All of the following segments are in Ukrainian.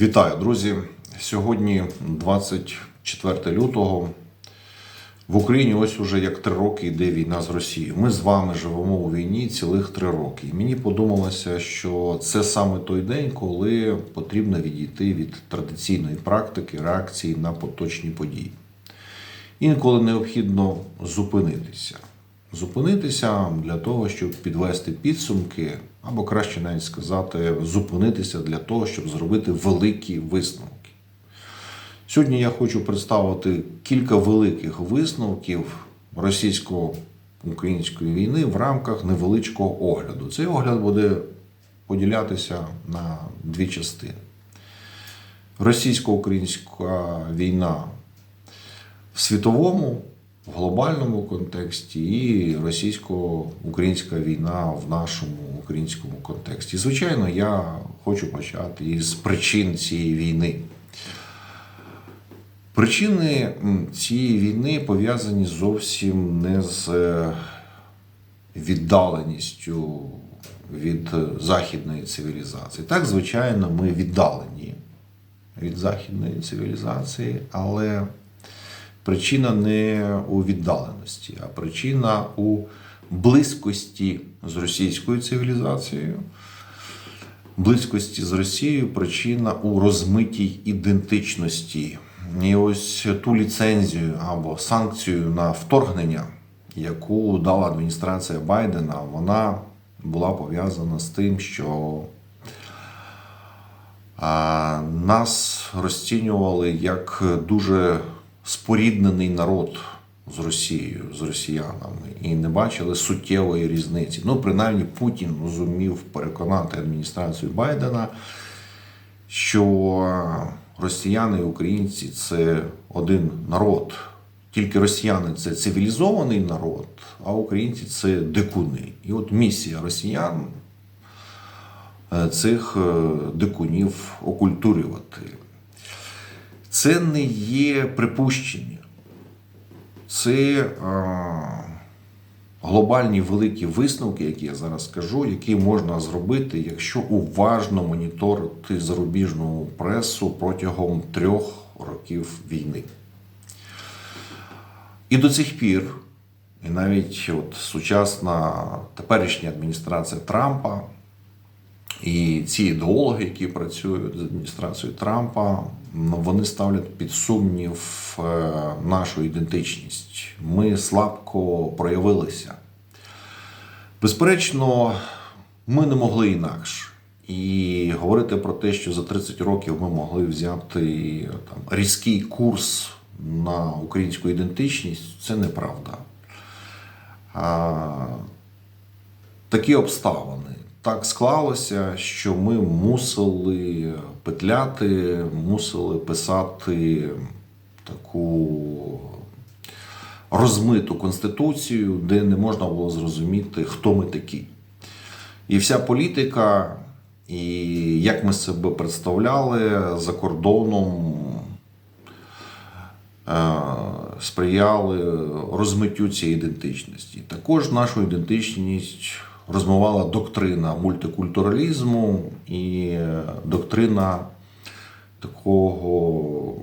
Вітаю, друзі! Сьогодні 24 лютого. В Україні ось уже як три роки йде війна з Росією. Ми з вами живемо у війні цілих три роки. І мені подумалося, що це саме той день, коли потрібно відійти від традиційної практики реакції на поточні події. Інколи необхідно зупинитися. Зупинитися для того, щоб підвести підсумки, або краще навіть сказати, зупинитися для того, щоб зробити великі висновки. Сьогодні я хочу представити кілька великих висновків російсько-української війни в рамках невеличкого огляду. Цей огляд буде поділятися на дві частини. Російсько-українська війна в світовому, в глобальному контексті і російсько-українська війна в нашому українському контексті. Звичайно, я хочу почати із причин цієї війни. Причини цієї війни пов'язані зовсім не з е, віддаленістю від західної цивілізації. Так, звичайно, ми віддалені від західної цивілізації, але причина не у віддаленості, а причина у близькості з російською цивілізацією. Близькості з Росією причина у розмитій ідентичності. І ось ту ліцензію або санкцію на вторгнення, яку дала адміністрація Байдена, вона була пов'язана з тим, що нас розцінювали як дуже споріднений народ з Росією, з росіянами, і не бачили суттєвої різниці. Ну, принаймні, Путін зумів переконати адміністрацію Байдена, що росіяни і українці це один народ. Тільки росіяни це цивілізований народ, а українці це дикуни. І от місія росіян е, цих е, дикунів окультурювати. Це не є припущення. Це е, глобальні великі висновки, які я зараз скажу, які можна зробити, якщо уважно моніторити зарубіжну пресу протягом трьох років війни. І до цих пір, і навіть от сучасна теперішня адміністрація Трампа і ці ідеологи, які працюють з адміністрацією Трампа, вони ставлять під сумнів е, нашу ідентичність. Ми слабко проявилися. Безперечно, ми не могли інакше. І говорити про те, що за 30 років ми могли взяти там, різкий курс на українську ідентичність, це неправда. А, такі обставини. Так склалося, що ми мусили петляти, мусили писати таку розмиту конституцію, де не можна було зрозуміти, хто ми такі. І вся політика, і як ми себе представляли за кордоном, е, сприяли розмиттю цієї ідентичності. Також нашу ідентичність розмивала доктрина мультикультуралізму і е, доктрина такого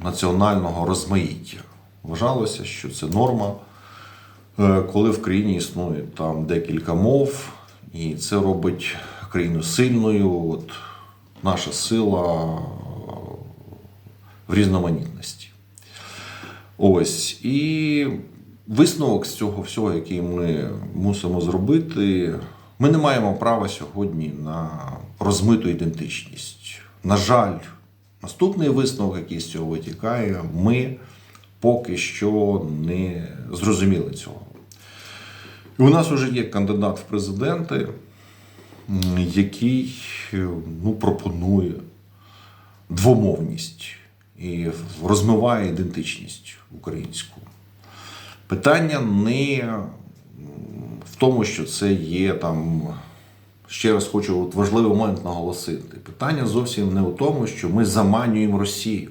національного розмаїття. Вважалося, що це норма, е, коли в країні існує там декілька мов, і це робить країну сильною. От наша сила в різноманітності. Ось. І висновок з цього всього, який ми мусимо зробити, ми не маємо права сьогодні на розмиту ідентичність. На жаль, наступний висновок, який з цього витікає, ми поки що не зрозуміли цього. І у нас вже є кандидат в президенти, який ну, пропонує двомовність і розмиває ідентичність українську. Питання не в тому, що це є там. Ще раз хочу от важливий момент наголосити. Питання зовсім не у тому, що ми заманюємо Росію.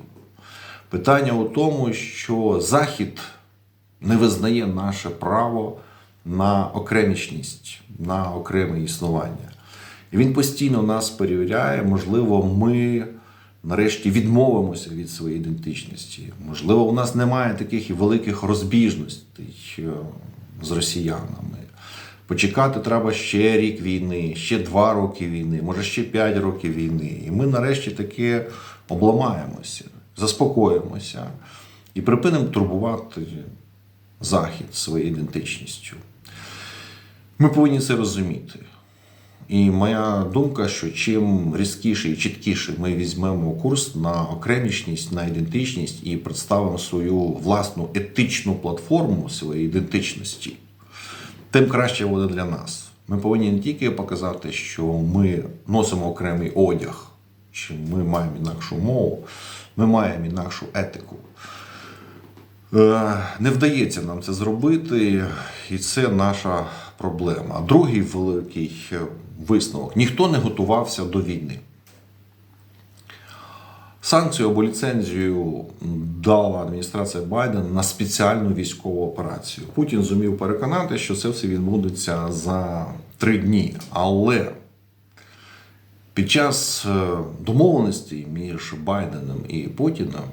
Питання у тому, що Захід не визнає наше право на окремічність, на окреме існування. І він постійно нас перевіряє, можливо, ми нарешті відмовимося від своєї ідентичності. Можливо, у нас немає таких великих розбіжностей е, з росіянами. Почекати треба ще рік війни, ще два роки війни, може ще п'ять років війни. І ми нарешті таки обламаємося, заспокоїмося і припинимо турбувати Захід своєю ідентичністю. Ми повинні це розуміти. І моя думка, що чим різкіше і чіткіше ми візьмемо курс на окремішність, на ідентичність і представимо свою власну етичну платформу своєї ідентичності, тим краще буде для нас. Ми повинні не тільки показати, що ми носимо окремий одяг, чи ми маємо інакшу мову, ми маємо інакшу етику. Е, Не вдається нам це зробити, і це наша проблема. Другий великий е, висновок: ніхто не готувався до війни. Санкцію або ліцензію дала адміністрація Байдена на спеціальну військову операцію. Путін зумів переконати, що це все відбудеться за три дні. Але під час е, домовленості між Байденом і Путіним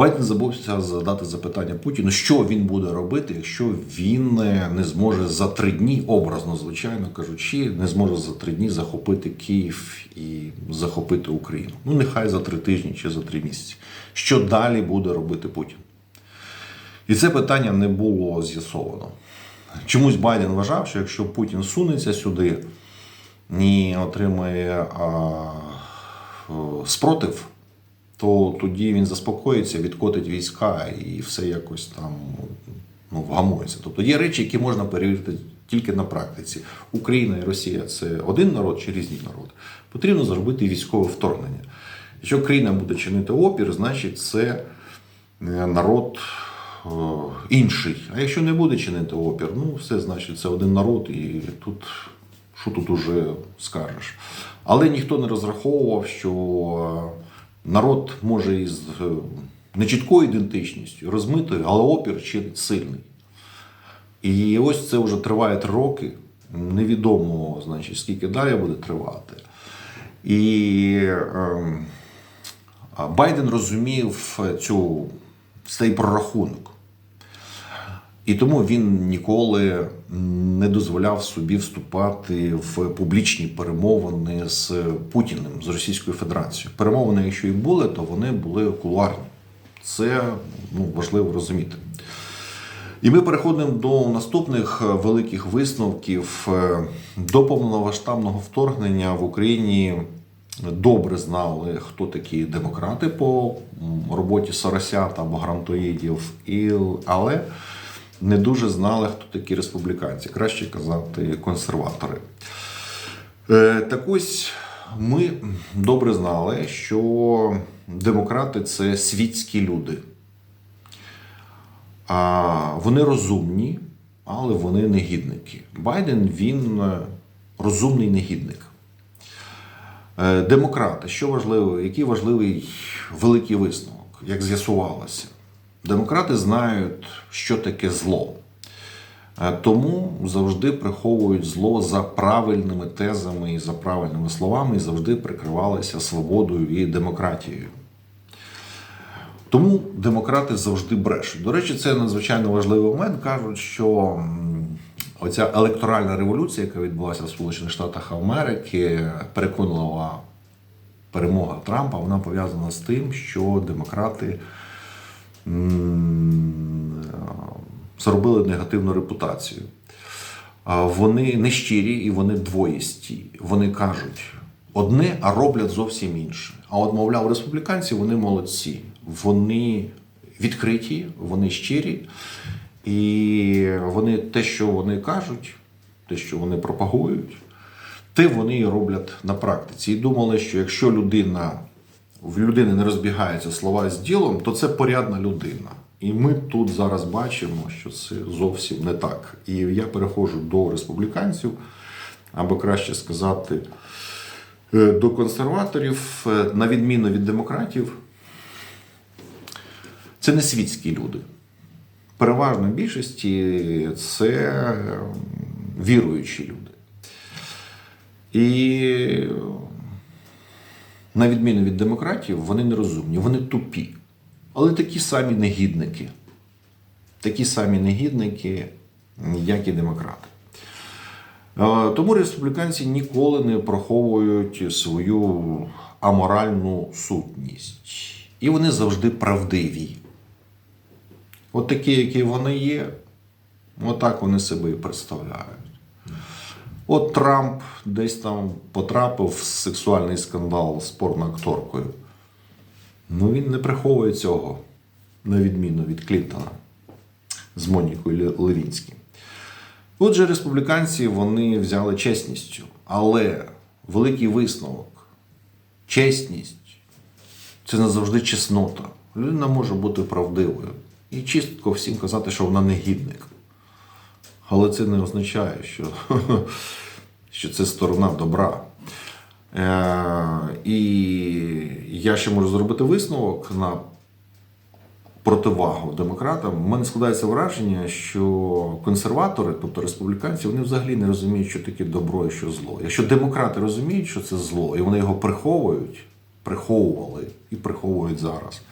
Байден забувся задати запитання Путіну, що він буде робити, якщо він не зможе за три дні, образно звичайно кажучи, не зможе за три дні захопити Київ і захопити Україну. Ну нехай за три тижні чи за три місяці. Що далі буде робити Путін? І це питання не було з'ясовано. Чомусь Байден вважав, що якщо Путін сунеться сюди і отримає а, спротив, то тоді він заспокоїться, відкотить війська і все якось там ну, вгамується. Тобто є речі, які можна перевірити тільки на практиці. Україна і Росія це один народ чи різні народи. Потрібно зробити військове вторгнення. Якщо країна буде чинити опір, значить це е, народ е, інший. А якщо не буде чинити опір, ну все значить це один народ, і тут що тут уже скажеш. Але ніхто не розраховував, що е, народ може із е, нечіткою ідентичністю, розмитою, але опір ще сильний. І ось це вже триває три роки. Невідомо, значить, скільки далі буде тривати. І е, Байден розумів цю цей прорахунок. І тому він ніколи не дозволяв собі вступати в публічні перемовини з Путіним, з Російською Федерацією. Перемовини, якщо і були, то вони були кулуарні. Це ну, важливо розуміти. І ми переходимо до наступних великих висновків. До повномасштабного вторгнення в Україні добре знали, хто такі демократи по роботі Соросят або грантоїдів, але не дуже знали, хто такі республіканці, краще казати, консерватори. Е, Так ось ми добре знали, що демократи це світські люди. Вони розумні, але вони негідники. Байден він розумний негідник. Е, Демократи, що важливо, який важливий великий висновок, як з'ясувалося. Демократи знають, що таке зло. Е, Тому завжди приховують зло за правильними тезами і за правильними словами, і завжди прикривалися свободою і демократією. Тому демократи завжди брешуть. До речі, це надзвичайно важливий момент. Кажуть, що оця електоральна революція, яка відбулася в Сполучених Штатах Америки, переконлива перемога Трампа, вона пов'язана з тим, що демократи заробили негативну репутацію. Вони нещирі і вони двоїсті. Вони кажуть одне, а роблять зовсім інше. А от, мовляв, республіканці вони молодці, вони відкриті, вони щирі, і вони те, що вони кажуть, те, що вони пропагують, те вони і роблять на практиці. І думали, що якщо людина в людини не розбігаються слова з ділом, то це порядна людина. І ми тут зараз бачимо, що це зовсім не так. І я переходжу до республіканців, або краще сказати, е, до консерваторів, Е, на відміну від демократів, це не світські люди. Переважно в більшості це е, віруючі люди. І на відміну від демократів, вони не розумні, вони тупі. Але такі самі негідники. Такі самі негідники, як і демократи. Е, Тому республіканці ніколи не приховують свою аморальну сутність. І вони завжди правдиві. От такі, які вони є, отак вони себе і представляють. От Трамп десь там потрапив в сексуальний скандал з порноакторкою. Ну він не приховує цього, на відміну від Клінтона з Монікою Левінським. Отже, республіканці вони взяли чесністю, але великий висновок. Чесність це не завжди чеснота. Людина може бути правдивою і чітко всім казати, що вона негідник. Але це не означає, що, що це сторона добра. Е, і я ще можу зробити висновок на противагу демократам. У мене складається враження, що консерватори, тобто республіканці, вони взагалі не розуміють, що таке добро і що зло. Якщо демократи розуміють, що це зло, і вони його приховують, приховували і приховують зараз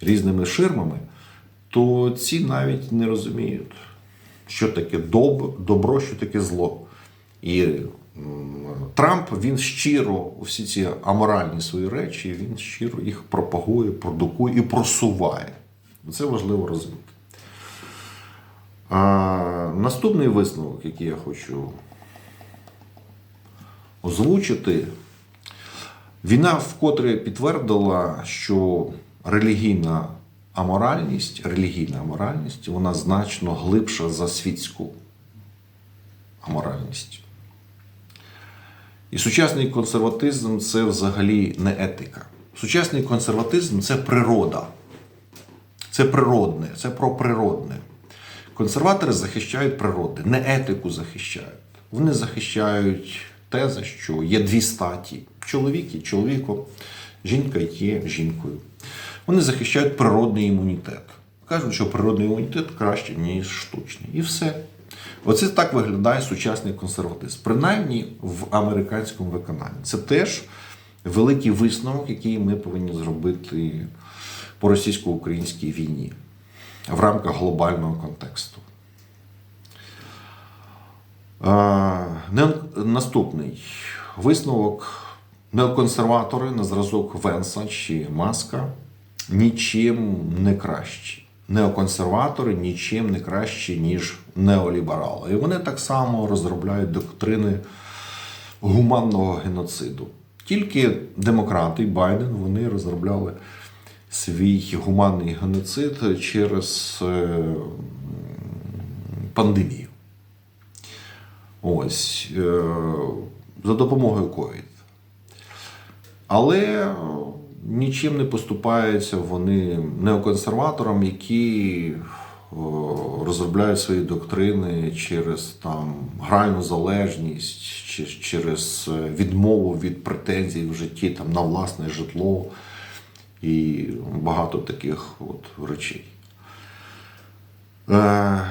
різними ширмами, то ці навіть не розуміють, що таке доб- добро, що таке зло. І Трамп він щиро всі ці аморальні свої речі, він щиро їх пропагує, продукує і просуває. Це важливо розуміти. А, наступний висновок, який я хочу озвучити, війна вкотре підтвердила, що релігійна аморальність, релігійна аморальність, вона значно глибша за світську аморальність. І сучасний консерватизм це взагалі не етика. Сучасний консерватизм це природа. Це природне, це про природне. Консерватори захищають природи, не етику захищають. Вони захищають тези, що є дві статі: чоловік є чоловіком, жінка є жінкою. Вони захищають природний імунітет. Кажуть, що природний імунітет краще, ніж штучний. І все. Оце так виглядає сучасний консерватизм, принаймні в американському виконанні. Це теж великий висновок, який ми повинні зробити по російсько-українській війні в рамках глобального контексту. Наступний висновок. Неоконсерватори на зразок Венса чи Маска нічим не кращі. Неоконсерватори нічим не кращі, ніж неоліберали. І вони так само розробляють доктрини гуманного геноциду. Тільки демократи і Байден вони розробляли свій гуманний геноцид через е, пандемію. Ось е, за допомогою ковід. Але е, нічим не поступаються вони неоконсерваторам, які розробляють свої доктрини через там гральну залежність, через е, відмову від претензій в житті там, на власне житло і багато таких от речей. Е,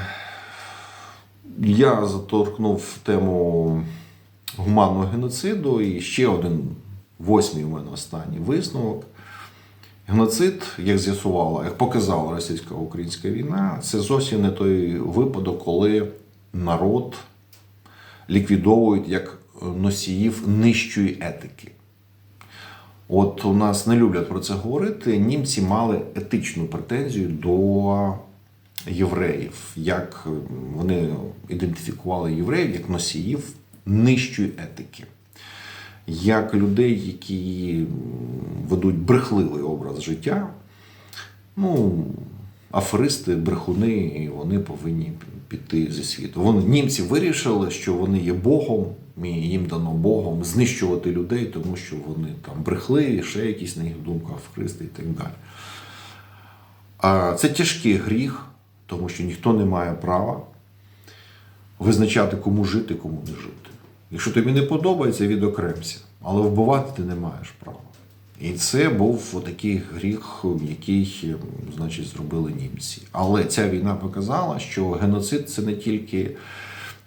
я заторкнув тему гуманного геноциду і ще один восьмий у мене останній висновок. Геноцид, як з'ясувала, як показала російсько-українська війна, це зовсім не той випадок, коли народ ліквідовують як носіїв нижчої етики. От у нас не люблять про це говорити. Німці мали етичну претензію до євреїв, як вони ідентифікували євреїв як носіїв нижчої етики, як людей, які ведуть брехливий образ життя. Ну, аферисти, брехуни, і вони повинні піти зі світу. Вони німці вирішили, що вони є Богом, і їм дано Богом знищувати людей, тому що вони там брехливі, ще якісь на їх думка аферисти і так далі. А це тяжкий гріх, тому що ніхто не має права визначати, кому жити, кому не жити. Якщо тобі не подобається, відокремся, але вбивати ти не маєш права. І це був такий гріх, який, значить, зробили німці. Але ця війна показала, що геноцид це не тільки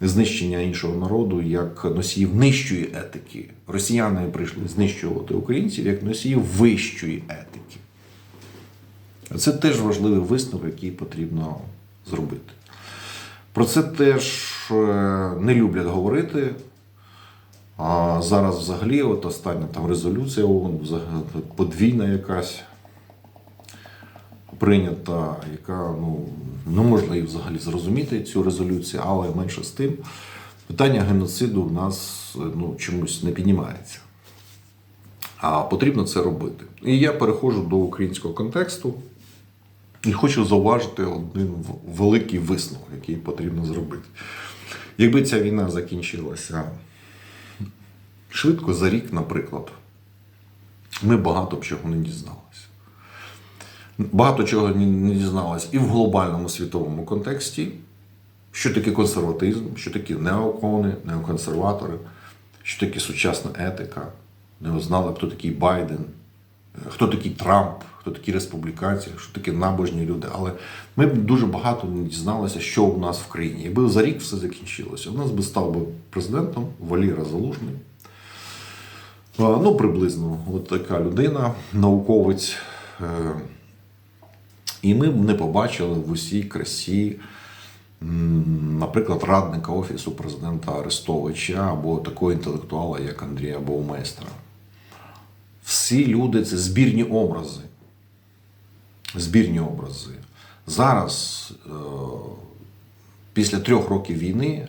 знищення іншого народу як носіїв нижчої етики. Росіяни прийшли знищувати українців як носіїв вищої етики. Це теж важливий висновок, який потрібно зробити. Про це теж е, не люблять говорити. А зараз взагалі, от остання там резолюція ООН, взагалі подвійна якась прийнята, яка ну, не можна її взагалі зрозуміти, цю резолюцію, але менше з тим, питання геноциду в нас ну, чомусь не піднімається. А потрібно це робити. І я переходжу до українського контексту і хочу зауважити один великий висновок, який потрібно зробити. Якби ця війна закінчилася швидко за рік, наприклад, ми багато б чого не дізналися. Багато чого не- дізналися і в глобальному світовому контексті, що таке консерватизм, що таке неокони, неоконсерватори, що таке сучасна етика. Не знали, хто такий Байден, хто такий Трамп, хто такі республіканці, що такі набожні люди. Але ми б дуже багато не дізналися, що у нас в країні. Якби за рік все закінчилося, у нас би став би президентом Валіра Залужний. А, Ну, приблизно, от така людина, науковець. Е, І ми не побачили в усій красі, наприклад, радника Офісу президента Арестовича або такого інтелектуала, як Андрія Баумейстера. Всі люди це збірні образи. Збірні образи. Зараз, е, після трьох років війни,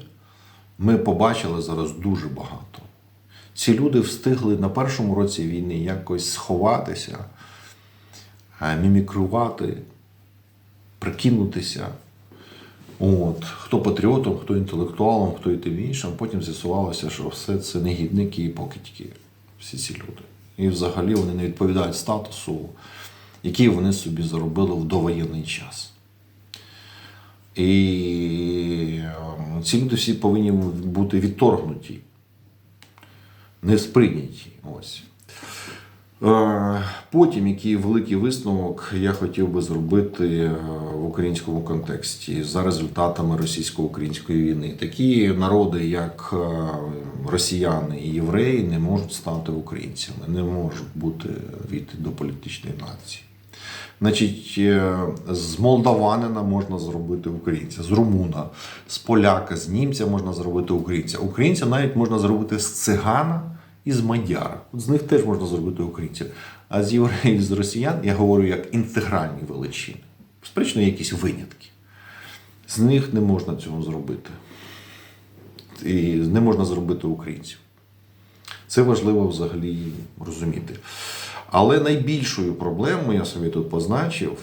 ми побачили зараз дуже багато. Ці люди встигли на першому році війни якось сховатися, е, мімікрувати, прикинутися. От, хто патріотом, хто інтелектуалом, хто і тим іншим. Потім з'ясувалося, що все це негідники і покидьки, всі ці люди. І взагалі вони не відповідають статусу, який вони собі заробили в довоєнний час. І ем, ці люди всі повинні бути відторгнуті, не сприйняті. Ось. Е, Потім, який великий висновок я хотів би зробити е, в українському контексті за результатами російсько-української війни. Такі народи, як е, росіяни і євреї, не можуть стати українцями, не можуть бути війти до політичної нації. Значить, е, з молдаванина можна зробити українця, з румуна, з поляка, з німця можна зробити українця. Українця навіть можна зробити з цигана і з мадяра. От з них теж можна зробити українців. А з євреїв, з росіян я говорю як інтегральні величини. Безперечно, якісь винятки. З них не можна цього зробити. І не можна зробити українців. Це важливо взагалі розуміти. Але найбільшою проблемою, я собі тут позначив,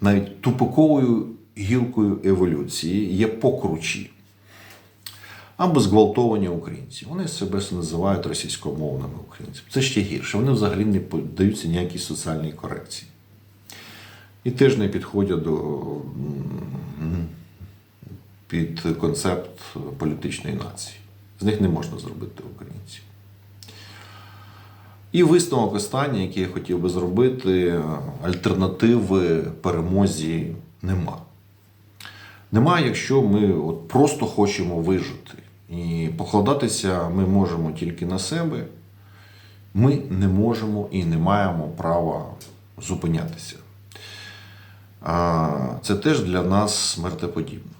навіть тупиковою гілкою еволюції є покручі або зґвалтовані українці. Вони себе називають російськомовними українцями. Це ще гірше. Вони взагалі не піддаються ніякій соціальній корекції. І теж не підходять до під концепт політичної нації. З них не можна зробити українців. І висновок останній, який я хотів би зробити, альтернативи перемозі нема. Нема, якщо ми от просто хочемо вижити. І покладатися ми можемо тільки на себе. Ми не можемо і не маємо права зупинятися. Це теж для нас смертеподібно.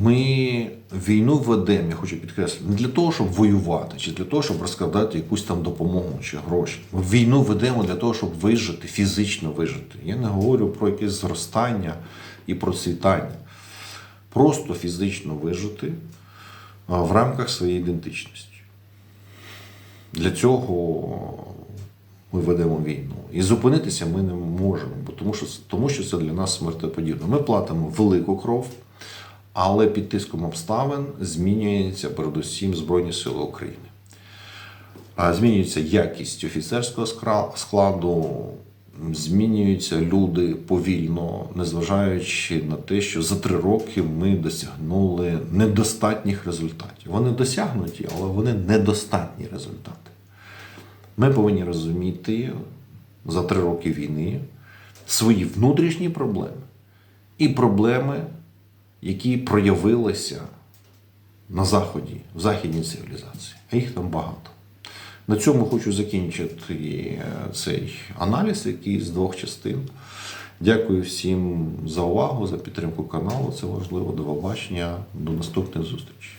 Ми війну ведемо, я хочу підкреслити, не для того, щоб воювати, чи для того, щоб розкладати якусь там допомогу чи гроші. Ми війну ведемо для того, щоб вижити, фізично вижити. Я не говорю про якесь зростання і процвітання. Просто фізично вижити в рамках своєї ідентичності. Для цього ми ведемо війну. І зупинитися ми не можемо, тому що, тому що це для нас смертеподібно. Ми платимо велику кров, але під тиском обставин змінюється передусім Збройні Сили України. Змінюється якість офіцерського складу, змінюються люди повільно, незважаючи на те, що за три роки ми досягнули недостатніх результатів. Вони досягнуті, але вони недостатні результати. Ми повинні розуміти за три роки війни свої внутрішні проблеми і проблеми, які проявилися на Заході, в західній цивілізації, а їх там багато. На цьому хочу закінчити е, цей аналіз, який з двох частин. Дякую всім за увагу, за підтримку каналу. Це важливо. До побачення, до наступних зустрічей.